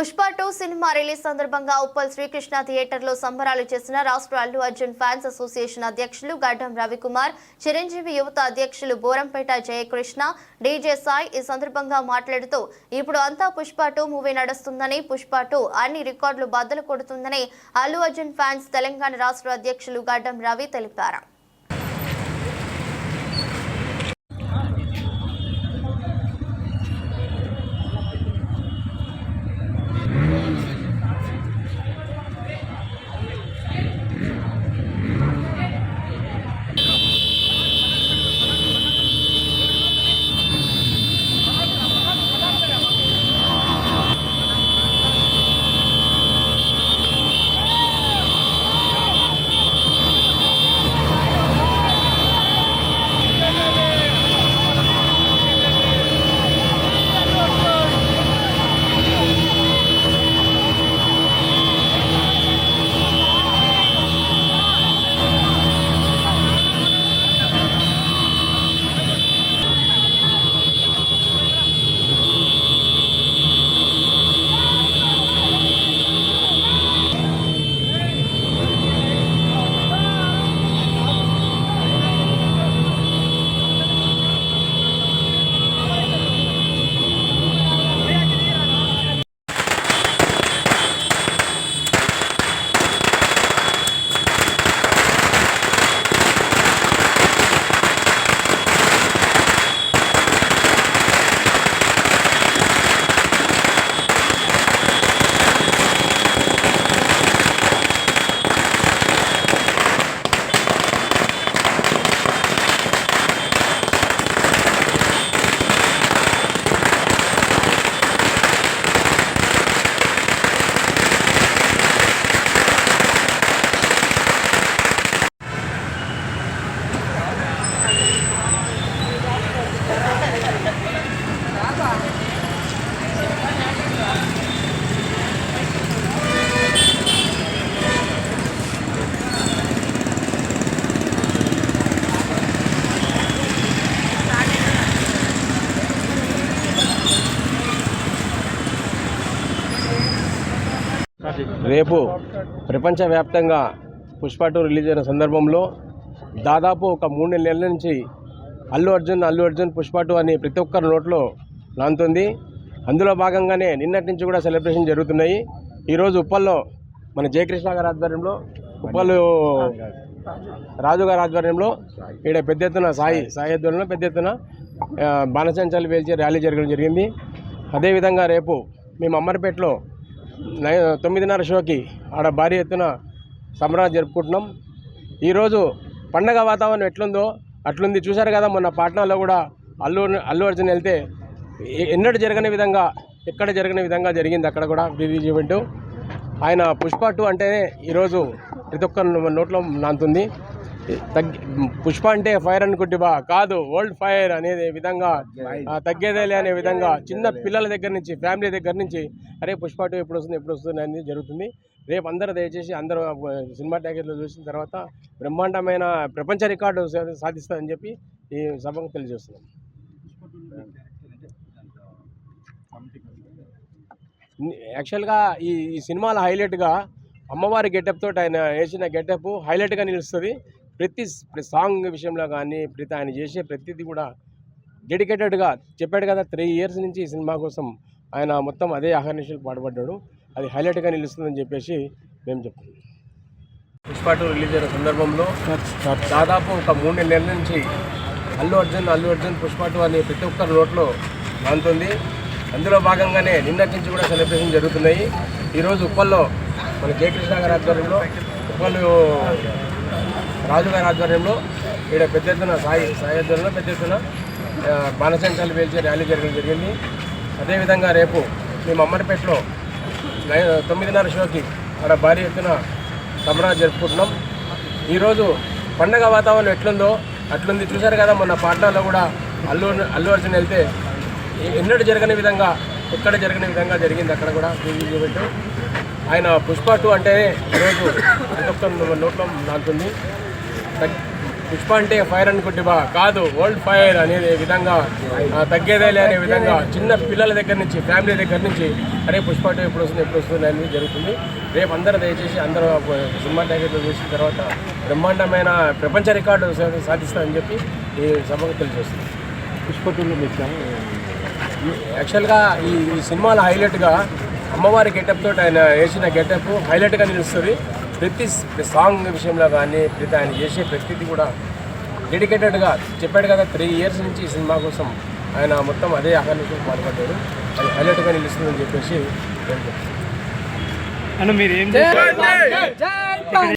Pushpa two cinema release సందర్భంగా ఉప్పల్ శ్రీకృష్ణ థియేటర్లో సంబరాలు చేసిన రాష్ట్ర అల్లు అర్జున్ ఫ్యాన్స్ అసోసియేషన్ అధ్యక్షులు గడ్డం రవికుమార్ చిరంజీవి యువత అధ్యక్షులు బోరంపేట జయకృష్ణ డీజే సాయ్ ఈ సందర్భంగా మాట్లాడుతూ ఇప్పుడు అంతా పుష్ప టూ మూవీ నడుస్తుందని పుష్ప టూ అన్ని రికార్డులు బద్దలు కొడుతుందని అల్లు అర్జున్ ఫ్యాన్స్ తెలంగాణ రాష్ట్ర అధ్యక్షులు గడ్డం రవి తెలిపారు. రేపు ప్రపంచవ్యాప్తంగా పుష్ప టూ రిలీజ్ అయిన సందర్భంలో దాదాపు ఒక మూడు నెలల నుంచి అల్లు అర్జున్ అల్లు అర్జున్ పుష్ప టూ అని ప్రతి ఒక్కరి నోట్లో నాంతుంది అందులో భాగంగానే నిన్నటి నుంచి కూడా సెలబ్రేషన్ జరుగుతున్నాయి. ఈరోజు ఉప్పల్లో మన జయకృష్ణ గారి ఆధ్వర్యంలో ఉప్పల్ రాజుగారి ఆధ్వర్యంలో ఈడ పెద్ద ఎత్తున సాయి సాయి ఆధ్వర్యంలో పెద్ద ఎత్తున బాణసంచాలు పేల్చి ర్యాలీ జరగడం జరిగింది. అదేవిధంగా రేపు మేము అమ్మరిపేటలో తొమ్మిదిన్నర షోకి ఆడ భారీ ఎత్తున సంబరాలు జరుపుకుంటున్నాం. ఈరోజు పండగ వాతావరణం ఎట్లుందో అట్లుంది. చూశారు కదా మొన్న పాట్నాలో కూడా అల్లు అల్లు అర్జున్ వెళ్తే ఎన్నడూ జరగని విధంగా ఎక్కడ జరగని విధంగా జరిగింది అక్కడ కూడా రిలీజ్ ఈవెంట్. ఆయన పుష్ప టూ అంటేనే ఈరోజు ప్రతి ఒక్క నోట్లో నాంతుంది. తగ్గి పుష్ప అంటే ఫైర్ అనుకుంటుబా కాదు ఓల్డ్ ఫైర్ అనే విధంగా ఆ, తగ్గేదేలే అనే విధంగా చిన్న పిల్లల దగ్గర నుంచి ఫ్యామిలీ దగ్గర నుంచి అరే పుష్ప టూ ఎప్పుడు వస్తుంది ఎప్పుడు వస్తుంది అనేది జరుగుతుంది. రేపు అందరూ దయచేసి అందరూ సినిమా ట్యాకెట్లు చూసిన తర్వాత బ్రహ్మాండమైన ప్రపంచ రికార్డు సాధిస్తుందని చెప్పి ఈ సభకు తెలియజేస్తున్నాం. యాక్చువల్గా ఈ ఈ సినిమాలో హైలైట్గా అమ్మవారి గెటప్ తోటి ఆయన వేసిన గెటప్ హైలైట్గా నిలుస్తుంది. ప్రతి సాంగ్ విషయంలో కానీ ప్రతి ఆయన చేసే ప్రతిదీ కూడా డెడికేటెడ్గా చెప్పాడు కదా త్రీ ఇయర్స్ నుంచి ఈ సినిమా కోసం ఆయన మొత్తం అదే అహర్నిశలు పాటుపడ్డాడు అది హైలైట్గా నిలుస్తుందని చెప్పేసి మేము చెప్తున్నాం. పుష్ప టూ రిలీజ్ అయిన సందర్భంలో దాదాపు ఒక మూడు నెలల నుంచి అల్లు అర్జున్ అల్లు అర్జున్ పుష్ప టూ అని ప్రతి ఒక్కరి నోట్లో నాంతుంది అందులో భాగంగానే నిన్నటి నుంచి కూడా సెలబ్రేషన్ జరుగుతున్నాయి. ఈరోజు ఉప్పల్లో మన జయకృష్ణ గారి ఆధ్వర్యంలో ఉప్పలు రాజుగారి ఆధ్వర్యంలో ఇక్కడ పెద్ద ఎత్తున సాయి సాయి ఆధ్వర్యంలో పెద్ద ఎత్తున బాణసంచాలు పేల్చి ర్యాలీ జరగడం జరిగింది. అదేవిధంగా రేపు మేము అమ్మరిపేటలో తొమ్మిదిన్నర షోకి అక్కడ భారీ ఎత్తున సంబరాలు జరుపుకుంటున్నాం. ఈరోజు పండగ వాతావరణం ఎట్లుందో అట్లుంది. చూశారు కదా మొన్న పాట్నాలో కూడా అల్లు అల్లు అర్జున్ వెళ్తే ఎన్నడూ జరగని విధంగా ఎక్కడ జరగని విధంగా జరిగింది అక్కడ కూడా రిలీజ్ ఆయన పుష్ప టూ అంటేనే ఈరోజు ప్రతి ఒక్క నోట్లో పుష్ప అంటే ఫైర్ అనుకుంటేవా కాదు ఓల్డ్ ఫైర్ అనే విధంగా ఆ, తగ్గేదేలే అనే విధంగా చిన్న పిల్లల దగ్గర నుంచి ఫ్యామిలీ దగ్గర నుంచి అరే పుష్ప టూ ఎప్పుడు వస్తుంది ఎప్పుడు వస్తుంది అనేది జరుగుతుంది. రేపు అందరూ దయచేసి అందరూ సినిమా టికెట్లు చూసిన తర్వాత బ్రహ్మాండమైన ప్రపంచ రికార్డు సాధిస్తామని చెప్పి ఈ సభకు తెలియజేస్తుంది పుష్పతులు మీకు యాక్చువల్గా ఈ ఈ సినిమాలో హైలైట్గా అమ్మవారి గెటప్ తోటి ఆయన వేసిన గెటప్ హైలైట్గా నిలుస్తుంది. ప్రతి సాంగ్ విషయంలో కానీ ప్రతి ఆయన చేసే ప్రతిదీ కూడా డెడికేటెడ్గా చెప్పాడు కదా త్రీ ఇయర్స్ నుంచి ఈ సినిమా కోసం ఆయన మొత్తం అదే అహర్నిశం పాల్పడ్డాడు. అది హైలైట్గా నిలుస్తుందని చెప్పేసి. అన్న మీరు ఏం చేస్తారు